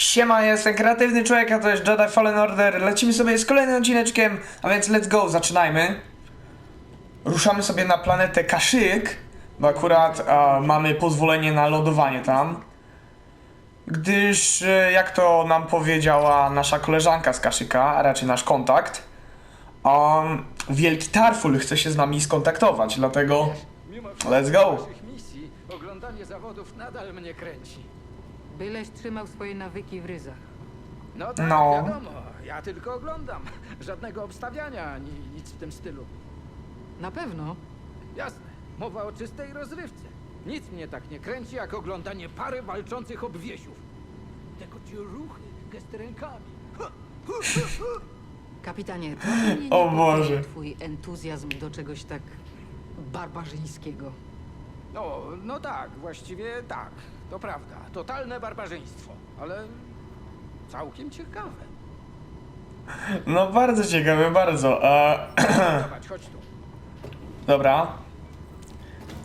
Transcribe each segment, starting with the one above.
Siema, jestem kreatywny człowiek, a to jest Jedi Fallen Order. Lecimy sobie z kolejnym odcineczkiem, a więc let's go, zaczynajmy. Ruszamy sobie na planetę Kashyyyk, bo akurat e, mamy pozwolenie na lądowanie tam. Gdyż, e, jak to nam powiedziała nasza koleżanka z Kashyka, a raczej nasz kontakt, um, Wielki Tarful chce się z nami skontaktować, dlatego Let's go. oglądanie zawodów nadal mnie kręci. Byleś trzymał swoje nawyki w ryzach. No tak, No. wiadomo, ja tylko oglądam. Żadnego obstawiania, ani nic w tym stylu. Na pewno. Jasne, mowa o czystej rozrywce. Nic mnie tak nie kręci, jak oglądanie pary walczących obwiesiów. Tego ci ruchy, gesty rękami. Kapitanie, mnie O Boże. twój entuzjazm do czegoś tak barbarzyńskiego. No, no tak, właściwie tak, to prawda. Totalne barbarzyństwo, ale całkiem ciekawe. no bardzo ciekawe, bardzo. E, Zobacz, chodź tu. Dobra.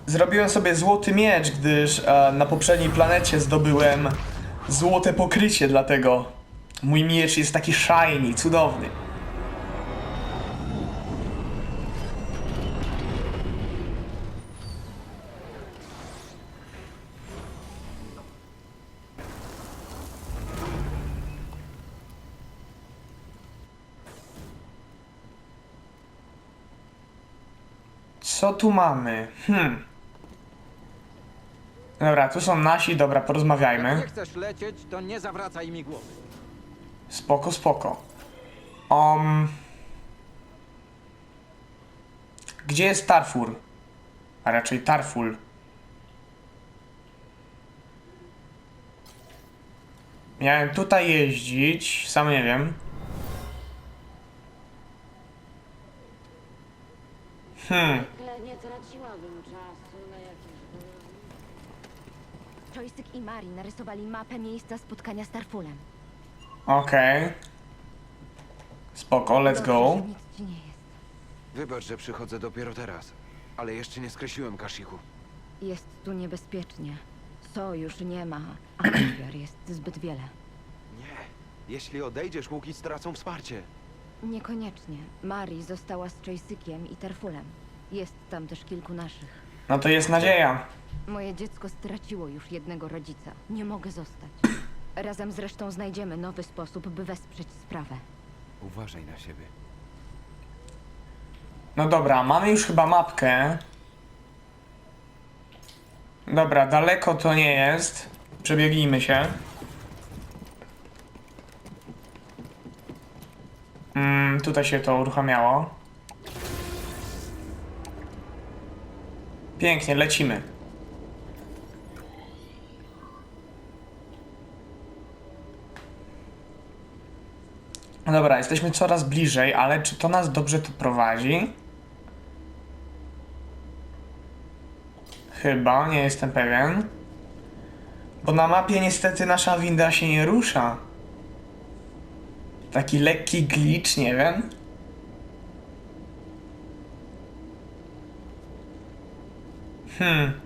Zrobiłem sobie złoty miecz, gdyż e, na poprzedniej planecie zdobyłem złote pokrycie, dlatego mój miecz jest taki shiny, cudowny. Co tu mamy? Hmm. Dobra, tu są nasi, dobra, Jak porozmawiajmy. nie chcesz lecieć, to nie zawracaj mi głowy. Spoko, spoko. Um. Gdzie jest Tarfur? A raczej Tarful. Miałem tutaj jeździć, sam nie wiem. Hmm. Nie traciłabym czasu na jakieś Joystick i Mari narysowali mapę miejsca spotkania z Tarfulem. Okej. Spoko, let's Dobrze, go. że nic ci nie jest. Wybacz, że przychodzę dopiero teraz, ale jeszcze nie skreśliłem Kashiku. Jest tu niebezpiecznie. Sojusz nie ma, a ofiar jest zbyt wiele. Nie. Jeśli odejdziesz, łuki stracą wsparcie. Niekoniecznie. Mari została z Joystickiem i Tarfulem. Jest tam też kilku naszych. No to jest nadzieja. Moje dziecko straciło już jednego rodzica. Nie mogę zostać. Razem zresztą znajdziemy nowy sposób, by wesprzeć sprawę. Uważaj na siebie. No dobra, mamy już chyba mapkę. Dobra, daleko to nie jest. Przebiegnijmy się. Mm, tutaj się to uruchamiało. Pięknie, lecimy. No Dobra, jesteśmy coraz bliżej, ale czy to nas dobrze tu prowadzi? Chyba, nie jestem pewien. Bo na mapie niestety nasza winda się nie rusza. Taki lekki glitch, nie wiem. Hmm.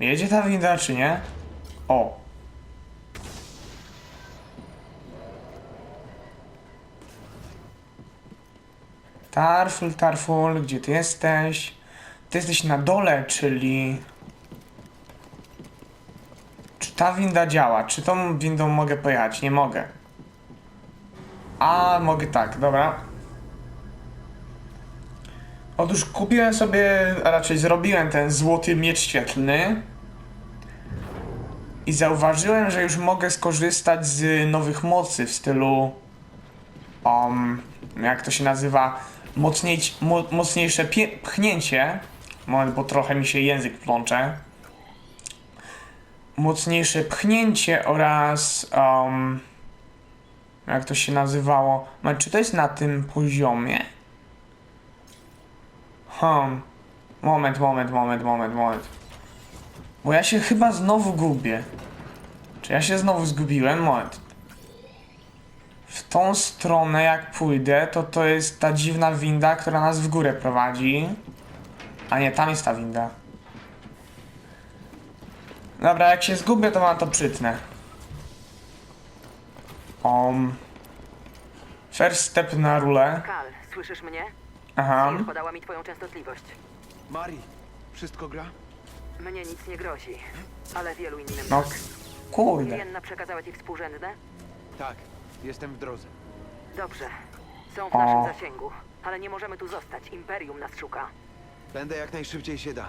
Jedzie ta winda, czy nie? O. Tarful, Tarful, gdzie ty jesteś? Ty jesteś na dole, czyli... Czy ta winda działa? Czy tą windą mogę pojechać? Nie mogę. A, mogę tak, dobra. Otóż kupiłem sobie, a raczej zrobiłem ten złoty miecz świetlny. I zauważyłem, że już mogę skorzystać z nowych mocy w stylu... Um, jak to się nazywa? Mocniej, mo, mocniejsze pchnięcie. Moment, bo trochę mi się język plącze. Mocniejsze pchnięcie oraz... Um, jak to się nazywało? Moment, czy to jest na tym poziomie? Hmm. Moment, moment, moment, moment, moment. Bo ja się chyba znowu gubię. Czy ja się znowu zgubiłem? Moment. W tą stronę jak pójdę, to to jest ta dziwna winda, która nas w górę prowadzi. A nie, tam jest ta winda. Dobra, jak się zgubię, to mam to przytnę. Um. First step na rulę. Kal, słyszysz mnie? Aha. Sir podała mi twoją częstotliwość. Mari, wszystko gra? Mnie nic nie grozi, ale wielu innym No, tak. kurde. Jenna przekazała ci współrzędne? Tak, jestem w drodze. Dobrze. Są w O. naszym zasięgu, ale nie możemy tu zostać. Imperium nas szuka. Będę jak najszybciej się da.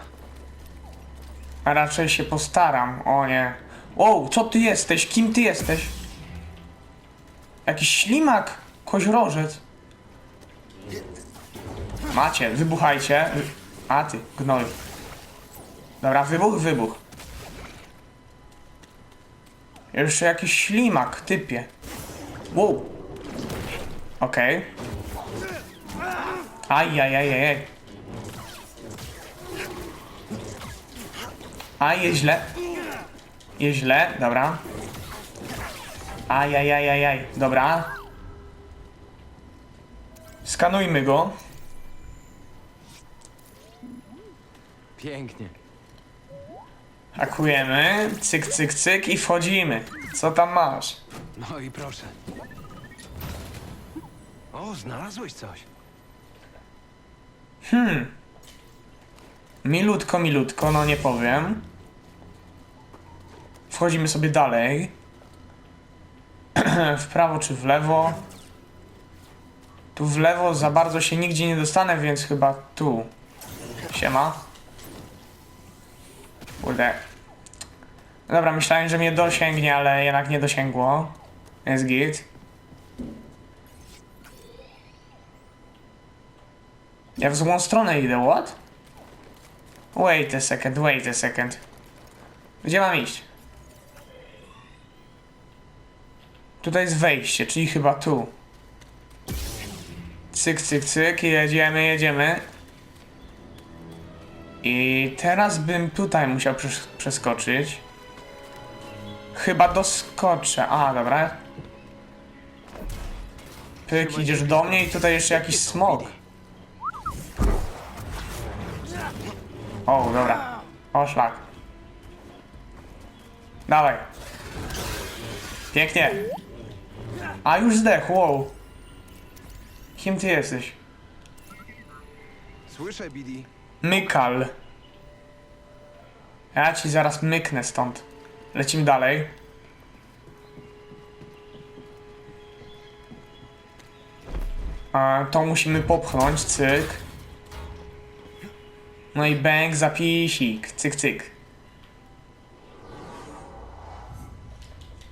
A raczej się postaram. O nie. Wow, co ty jesteś? Kim ty jesteś? Jakiś ślimak? Koźrożec. Macie, wybuchajcie. Wy- A ty, gnoju. Dobra, wybuch, wybuch. Jeszcze jakiś ślimak, typie. Wow. Okej. Ajajajajaj. A, jest źle. Jest źle, dobra. Ajajajajaj, dobra. Skanujmy go. Pięknie. Hakujemy, cyk, cyk, cyk i wchodzimy. Co tam masz? No i proszę. O, znalazłeś coś. Milutko, milutko, no nie powiem. Wchodzimy sobie dalej. w prawo czy w lewo? Tu w lewo za bardzo się nigdzie nie dostanę, więc chyba tu. Siema. Kurde. Dobra, myślałem, że mnie dosięgnie, ale jednak nie dosięgło. Jest git. Ja w złą stronę idę, what? Wait a second, wait a second. Gdzie mam iść? Tutaj jest wejście, czyli chyba tu. Cyk, cyk, cyk, jedziemy, jedziemy. I teraz bym tutaj musiał przes- przeskoczyć. Chyba doskoczę. A, dobra. Pyk, idziesz do mnie i tutaj jeszcze jakiś smok. O, dobra. O, szlak. Dawaj. Pięknie. A, już zdechł, wow. Kim ty jesteś? Słyszę, Bidi. Mykal. Ja ci zaraz myknę stąd. Lecimy dalej. A, to musimy popchnąć, cyk. No i bang, zapisik, cyk, cyk.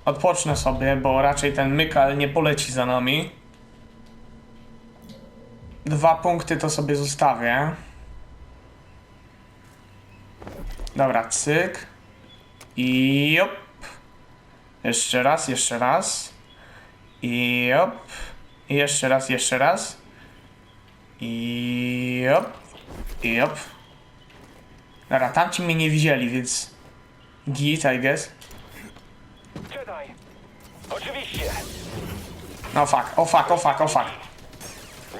Odpocznę sobie, bo raczej ten mykal nie poleci za nami. Dwa punkty to sobie zostawię. Dobra, cyk. I op. Jeszcze raz, jeszcze raz. I op. I jeszcze raz, jeszcze raz. I op. I op. Dobra, tamci mnie nie widzieli, więc... Git, I guess. Jedi! Oczywiście! No fuck, o fuck, o fuck, o fuck.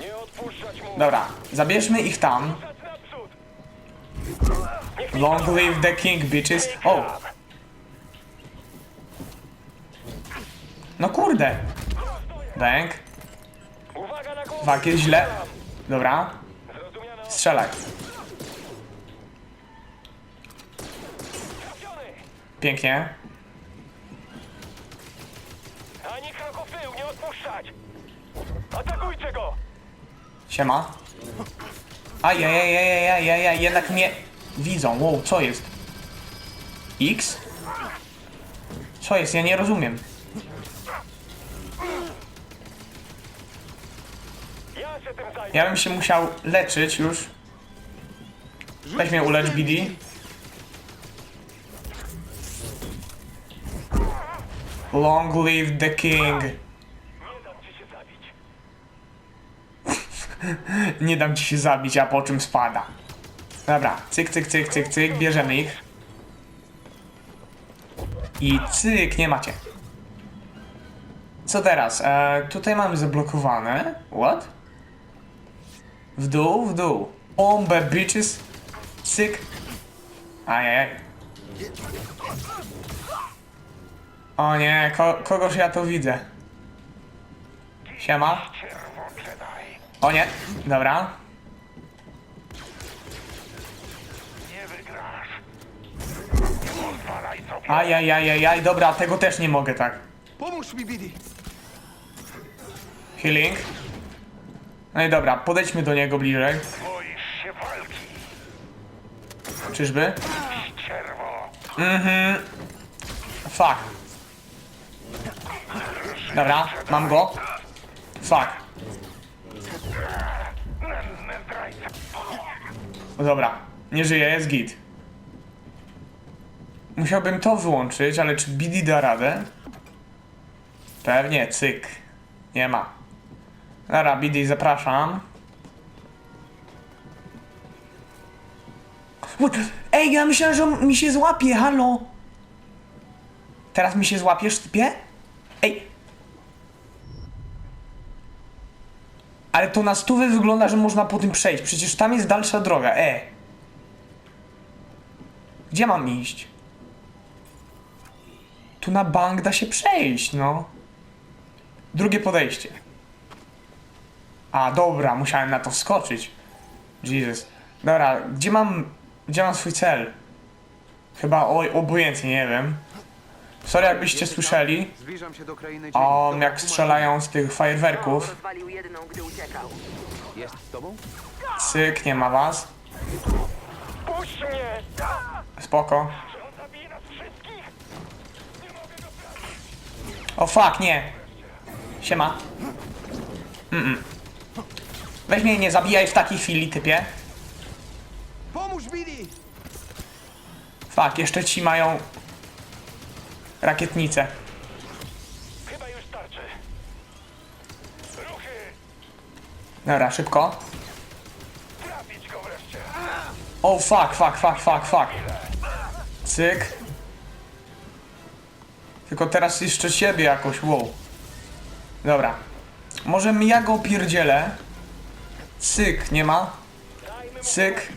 Nie odpuszczać mu! Dobra, zabierzmy ich tam. Long live the king, bitches. O! No kurde. Głowę! Fuck, jest źle. Dobra, strzelaj. Pięknie. Ani kroku w tył, nie odpuszczać! Atakujcie go! Siema. Ajajajajajajaj, jednak mnie widzą. Wow, co jest? X? Co jest? Ja nie rozumiem. Ja bym się musiał leczyć już. Weź mnie ulecz, BD. Long live the king. Nie dam ci się zabić, a po czym spada. Dobra, cyk, cyk, cyk, cyk, cyk, bierzemy ich. I cyk, nie macie. Co teraz? E, tutaj mamy zablokowane. What? W dół, w dół. Bombę, bitches. Cyk. Ajajaj. O nie, ko kogoż ja tu widzę? Siema. O nie, dobra. Ajajajajaj, dobra, tego też nie mogę tak. Pomóż mi, Billy! Healing. No i dobra, podejdźmy do niego bliżej. Boisz się walki, Czyżby? czerwo. Fuck. Dobra, mam go. Fuck. Dobra, nie żyje, jest git. Musiałbym to wyłączyć, ale czy BD da radę? Pewnie, cyk. Nie ma. Dobra, BD, zapraszam. Ej, ja myślałem, że mi się złapie, halo! Teraz mi się złapiesz, typie? Ej! Ale to na stówę wygląda, że można po tym przejść. Przecież tam jest dalsza droga, e! Gdzie mam iść? Tu na bank da się przejść, no. Drugie podejście. A, dobra, musiałem na to wskoczyć. Jesus. Dobra, gdzie mam... Gdzie mam swój cel? Chyba oj, obojętnie, nie wiem. Sorry, jakbyście słyszeli. O, jak strzelają z tych fajerwerków. Syk, nie ma was. Spoko. O fuck, nie. Siema. Mm-mm. Weź mnie nie zabijaj w takiej chwili, typie. Pomóż, Billy! Fuck, jeszcze ci mają rakietnicę. Chyba już starczy. Ruchy! Dobra, szybko. Trafić go wreszcie. O fuck, fuck, fuck, fuck, fuck. Cyk. Tylko teraz jeszcze siebie jakoś, wow. Dobra. Może ja go pierdzielę. Cyk, nie ma. Cyk.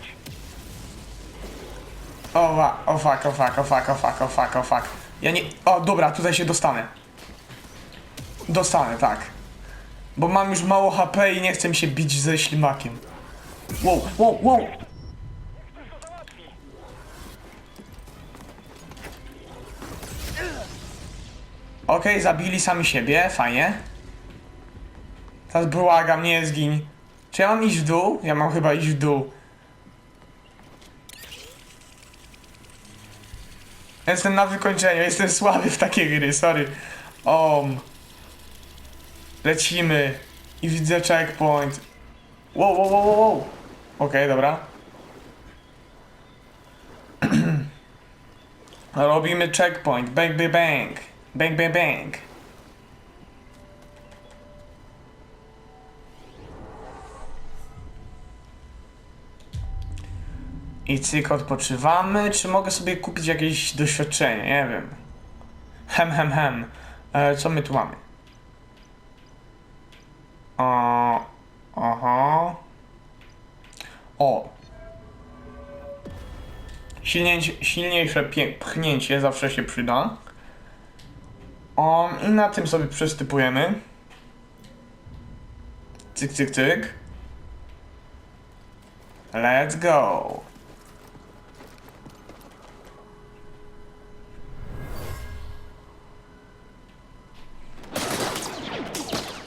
O, o fuck, o fuck, o fuck, o fuck, o fuck, o fuck. Ja nie... O, dobra, tutaj się dostanę. Dostanę, tak. Bo mam już mało HP i nie chcę mi się bić ze ślimakiem. Wow, wow, wow. Okej, zabili sami siebie, fajnie. Teraz błagam, nie zgiń. Czy ja mam iść w dół? Ja mam chyba iść w dół. Jestem na wykończeniu, jestem słaby w takie gry, sorry. Om. Lecimy. I widzę checkpoint. Wow, wow, wow, wow. Okej, dobra. Robimy checkpoint. Bang, bang, bang. Bang, bang, bang. I cyk, odpoczywamy. Czy mogę sobie kupić jakieś doświadczenie? Nie wiem. Hem, hem, hem. E, co my tu mamy? O, aha. O. Silniejsze, silniejsze pchnięcie zawsze się przyda. O, i na tym sobie przestypujemy. Cyk, cyk, cyk. Let's go.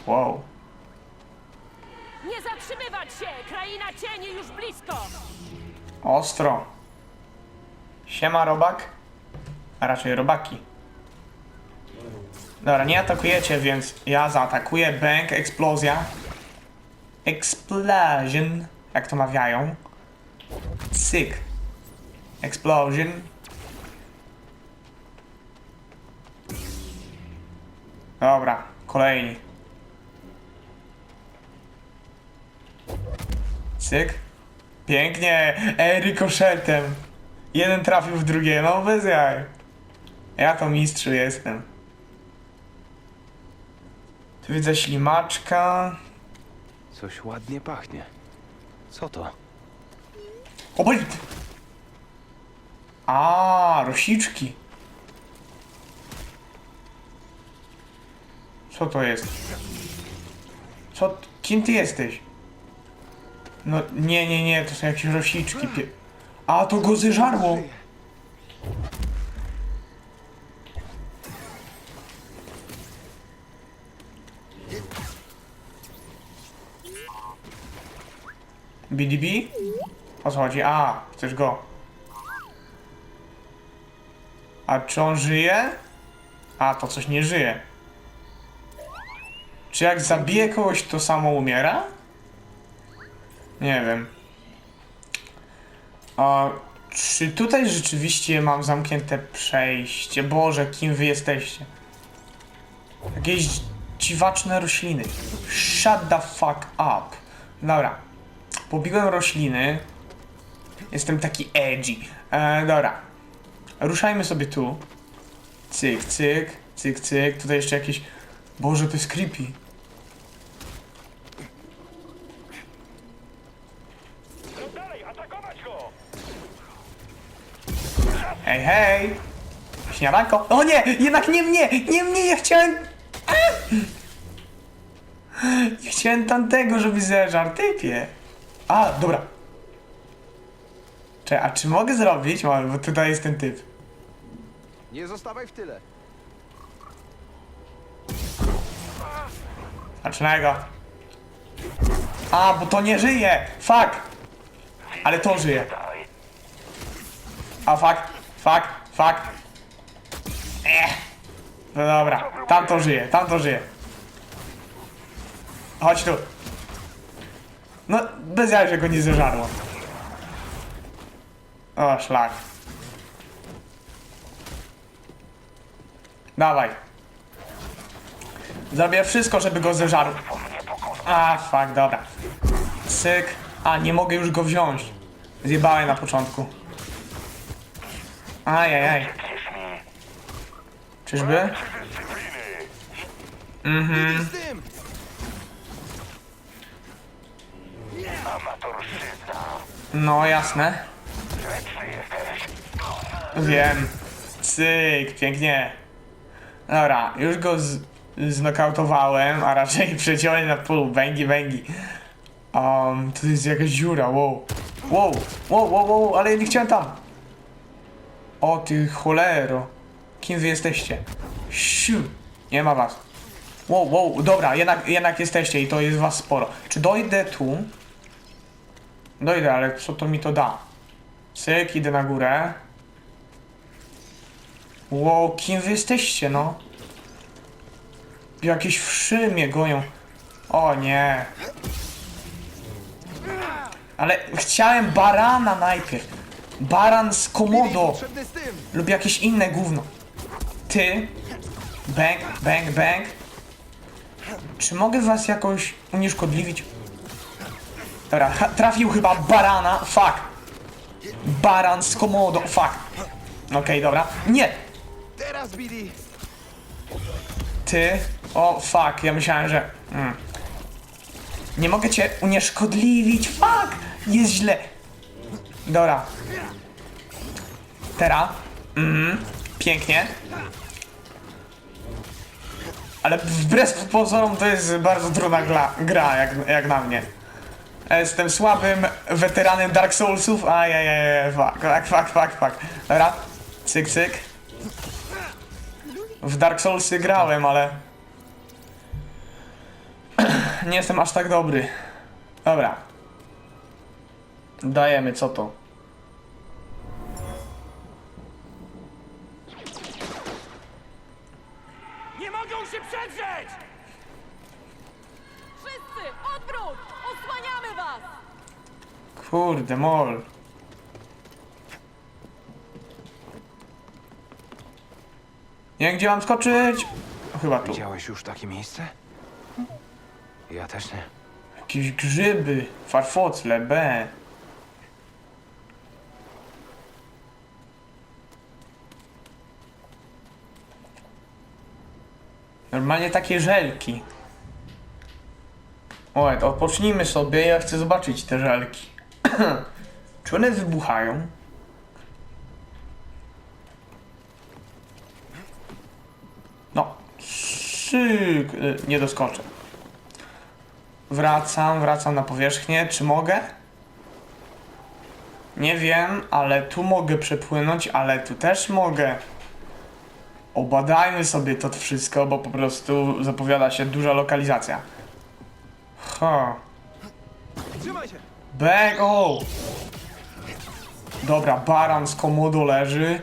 Wow. Nie zatrzymywać się! Kraina cieni już blisko! Ostro. Siema, robak. A raczej robaki. Dobra, nie atakujecie, więc ja zaatakuję. Bang, eksplozja. Explosion, jak to mawiają. Cyk. Explosion. Dobra, kolejni. Cyk. Pięknie, ej. Jeden trafił w drugie, no bez jaj. Ja to mistrzu jestem. Tu widzę ślimaczka. Coś ładnie pachnie. Co to? O boj! A, rosiczki. Co to jest? Co? Kim ty jesteś? No, nie, nie, nie, to są jakieś rosiczki. Pie... A, to go zeżarło. BDB? O co chodzi? A, chcesz go. A czy on żyje? A, to coś nie żyje. Czy jak zabije kogoś, to samo umiera? Nie wiem. A czy tutaj rzeczywiście mam zamknięte przejście? Boże, kim wy jesteście? Jakieś dziwaczne rośliny. Shut the fuck up. Dobra. Pobiłem rośliny. Jestem taki edgy. E, dobra. Ruszajmy sobie tu. Cyk, cyk, cyk, cyk. Tutaj jeszcze jakieś... Boże, to jest creepy. Hej, hej! Śniadanko. O nie! Jednak nie mnie! Nie mnie! Ja chciałem... A! Ja chciałem tamtego, żeby zeżar. Typie. A, dobra. Czekaj, a czy mogę zrobić? Bo tutaj jest ten typ. Nie zostawaj w tyle. Zaczynaj go. A, bo to nie żyje! Fuck! Ale to żyje. A, fuck, fuck, fuck. Ech. No dobra, tam to żyje, tam to żyje. Chodź tu. No, bez jaj, że go nie zeżarło. O, szlak. Dawaj. Zrobię wszystko, żeby go zeżarł. A, fuck, dobra. Syk. A, nie mogę już go wziąć. Zjebałem na początku. Ajajaj. Czyżby? Mhm. No, jasne. Wiem. Cyk, pięknie. Dobra, już go z znokautowałem, a raczej przeciąłem na polu. Bęgi, bęgi. Um, to jest jakaś dziura, wow. Wow, wow, wow, wow, ale ja nie chciałem tam. O ty cholero. Kim wy jesteście? Siu. Nie ma was. Wow, wow, dobra, jednak, jednak jesteście i to jest was sporo. Czy dojdę tu? Dojdę, ale co to mi to da? Cyk, idę na górę. Wow, kim wy jesteście, no? Jakieś wszy mnie goją. O nie. Ale chciałem barana najpierw. Baran z komodo. Lub jakieś inne gówno. Ty. Bang, bang, bang. Czy mogę was jakoś unieszkodliwić? Dobra, trafił chyba barana. Fuck. Baran z komodo. Fuck. Okej, dobra. Nie! Teraz, Billy! Ty. O, fuck. Ja myślałem, że... Mm. Nie mogę cię unieszkodliwić. Fuck! Jest źle. Dobra. Teraz. Mhm. Pięknie. Ale wbrew pozorom to jest bardzo trudna gra, gra jak, jak na mnie. Jestem słabym weteranem Dark Soulsów. Ajajaj, fuck, fuck, fuck, fuck. Dobra. Cyk, cyk. W Dark Soulsy grałem, ale... Nie jestem aż tak dobry. Dobra. Dajemy, co to? Kurde, mol. Nie gdzie mam skoczyć? Chyba tu. Widziałeś już takie miejsce? Ja też nie. Jakieś grzyby, farfocle, B. Normalnie takie żelki. Oj, odpocznijmy sobie, ja chcę zobaczyć te żelki. Czy one wybuchają? No, syk, y, nie doskoczę. Wracam, wracam na powierzchnię. Czy mogę? Nie wiem, ale tu mogę przepłynąć, ale tu też mogę. Obadajmy sobie to wszystko, bo po prostu zapowiada się duża lokalizacja. Ha. Trzymaj się! Bag, o! Dobra, baran z komodo leży.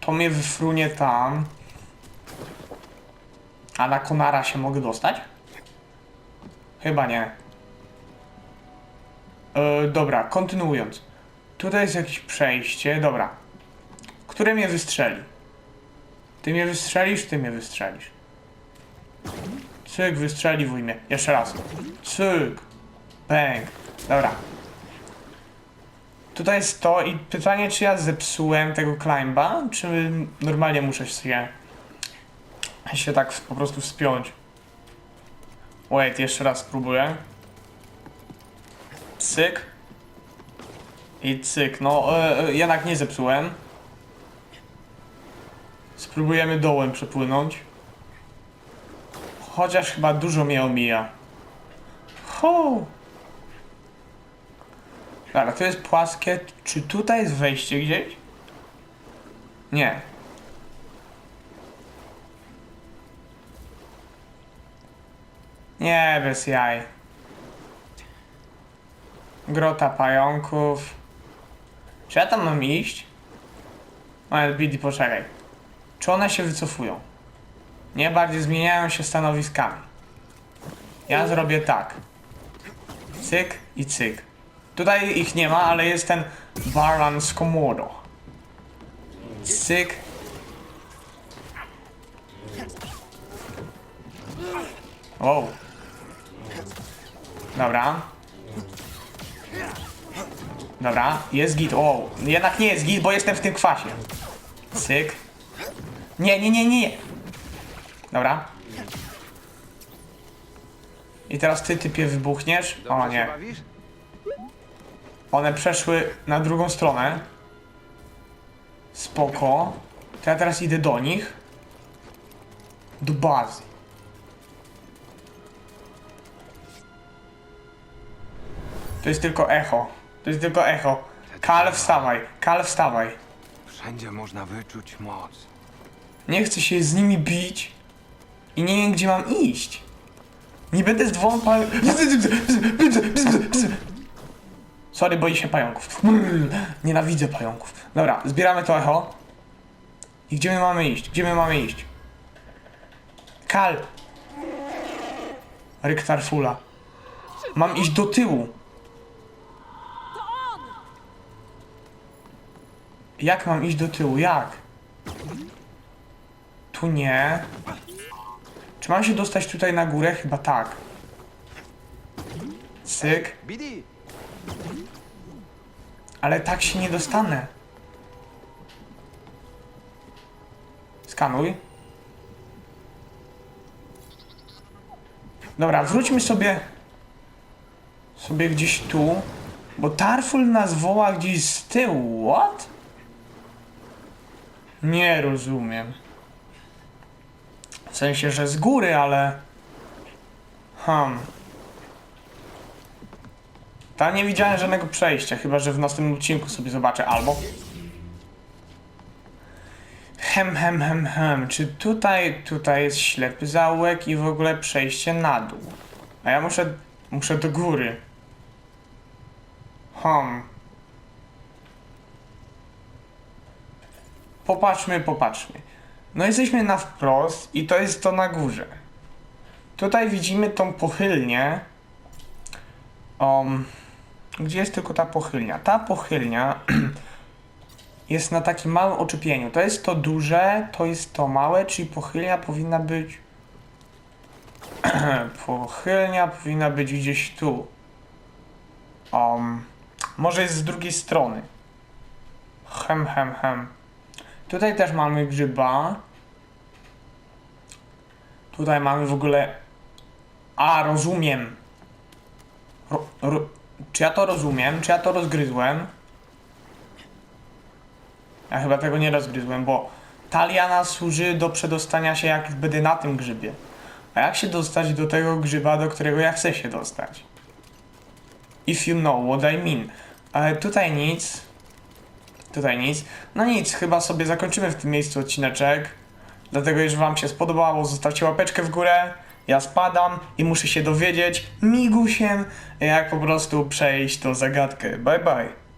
To mnie wyfrunie tam. A na konara się mogę dostać? Chyba nie. E, dobra, kontynuując. Tutaj jest jakieś przejście, dobra. Które mnie wystrzeli? Ty mnie wystrzelisz, ty mnie wystrzelisz. Cyk, wystrzeliwuj mnie. Jeszcze raz. Cyk. Bang. Dobra. Tutaj jest to i pytanie, czy ja zepsułem tego climba, czy normalnie muszę się się tak po prostu wspiąć. Wait, jeszcze raz spróbuję. Cyk. I cyk. No, e, e, jednak nie zepsułem. Spróbujemy dołem przepłynąć. Chociaż chyba dużo mnie omija. Ho! Dobra, to jest płaskie. Czy tutaj jest wejście gdzieś? Nie. Nie, bez jaj. Grota pająków. Czy ja tam mam iść? Ale Bidi, poczekaj. Czy one się wycofują? Nie, bardziej zmieniają się stanowiskami. Ja zrobię tak. Cyk i cyk. Tutaj ich nie ma, ale jest ten Baran z Komodo. Cyk. Wow. Dobra. Dobra, jest git. O, jednak nie jest git, bo jestem w tym kwasie. Cyk. Nie, nie, nie, nie. Dobra. I teraz ty typie wybuchniesz. O Dobrze się nie. bawisz? One przeszły na drugą stronę. Spoko. To ja teraz idę do nich. Do bazy. To jest tylko echo. To jest tylko echo. Kal, wstawaj. Kal, wstawaj. Wszędzie można wyczuć moc. Nie chcę się z nimi bić. I nie wiem, gdzie mam iść. Nie będę z dwoma pa... Sorry, boję się pająków. Nienawidzę pająków. Dobra, zbieramy to echo. I gdzie my mamy iść? Gdzie my mamy iść? Kal! Ryktarfula. Mam iść do tyłu. Jak mam iść do tyłu? Jak? Tu nie. Mam się dostać tutaj na górę? Chyba tak. Bidi! Ale tak się nie dostanę. Skanuj. Dobra, wróćmy sobie sobie gdzieś tu, bo Tarful nas woła gdzieś z tyłu. What? Nie rozumiem. Sensie, że z góry, ale... Hmm. Tam nie widziałem żadnego przejścia, chyba że w następnym odcinku sobie zobaczę, albo... Hem, hem, hem, hem. Czy tutaj, tutaj jest ślepy zaułek i w ogóle przejście na dół? A ja muszę, muszę do góry. Hmm. Popatrzmy, popatrzmy. No jesteśmy na wprost i to jest to na górze. Tutaj widzimy tą pochylnię. Um, gdzie jest tylko ta pochylnia? Ta pochylnia jest na takim małym oczepieniu. To jest to duże, to jest to małe, czyli pochylnia powinna być... pochylnia powinna być gdzieś tu. Um, może jest z drugiej strony. Hem, hem, hem. Tutaj też mamy grzyba. Tutaj mamy w ogóle... A, rozumiem. Ro, ro, czy ja to rozumiem? Czy ja to rozgryzłem? Ja chyba tego nie rozgryzłem, bo ta liana służy do przedostania się jak już będę na tym grzybie. A jak się dostać do tego grzyba, do którego ja chcę się dostać? If you know what I mean. Ale tutaj nic. Tutaj nic. No nic, chyba sobie zakończymy w tym miejscu odcineczek. Dlatego, jeżeli wam się spodobało, zostawcie łapeczkę w górę. Ja spadam i muszę się dowiedzieć migusiem, jak po prostu przejść tą zagadkę. Bye bye.